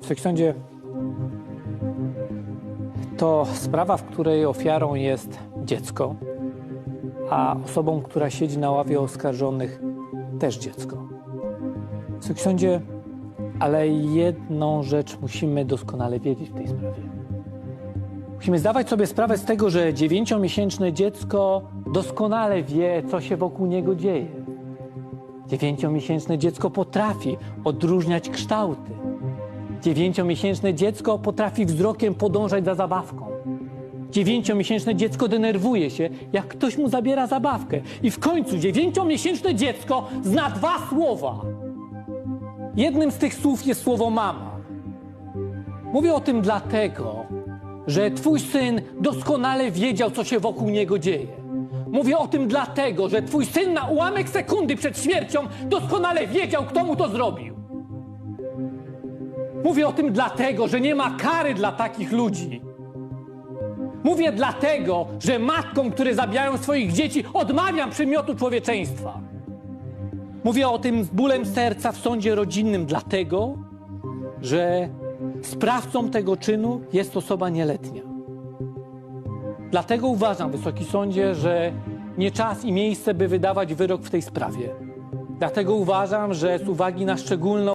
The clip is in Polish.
Wysoki sądzie, to sprawa, w której ofiarą jest dziecko, a osobą, która siedzi na ławie oskarżonych, też dziecko. Wysoki sądzie, ale jedną rzecz musimy doskonale wiedzieć w tej sprawie. Musimy zdawać sobie sprawę z tego, że dziewięciomiesięczne dziecko doskonale wie, co się wokół niego dzieje. Dziewięciomiesięczne dziecko potrafi odróżniać kształty. Dziewięciomiesięczne dziecko potrafi wzrokiem podążać za zabawką. Dziewięciomiesięczne dziecko denerwuje się, jak ktoś mu zabiera zabawkę. I w końcu dziewięciomiesięczne dziecko zna dwa słowa. Jednym z tych słów jest słowo mama. Mówię o tym dlatego, że twój syn doskonale wiedział, co się wokół niego dzieje. Mówię o tym dlatego, że twój syn na ułamek sekundy przed śmiercią doskonale wiedział, kto mu to zrobił. Mówię o tym dlatego, że nie ma kary dla takich ludzi. Mówię dlatego, że matkom, które zabijają swoich dzieci, odmawiam przymiotu człowieczeństwa. Mówię o tym z bólem serca w sądzie rodzinnym, dlatego, że sprawcą tego czynu jest osoba nieletnia. Dlatego uważam, Wysoki Sądzie, że nie czas i miejsce, by wydawać wyrok w tej sprawie. Dlatego uważam, że z uwagi na szczególną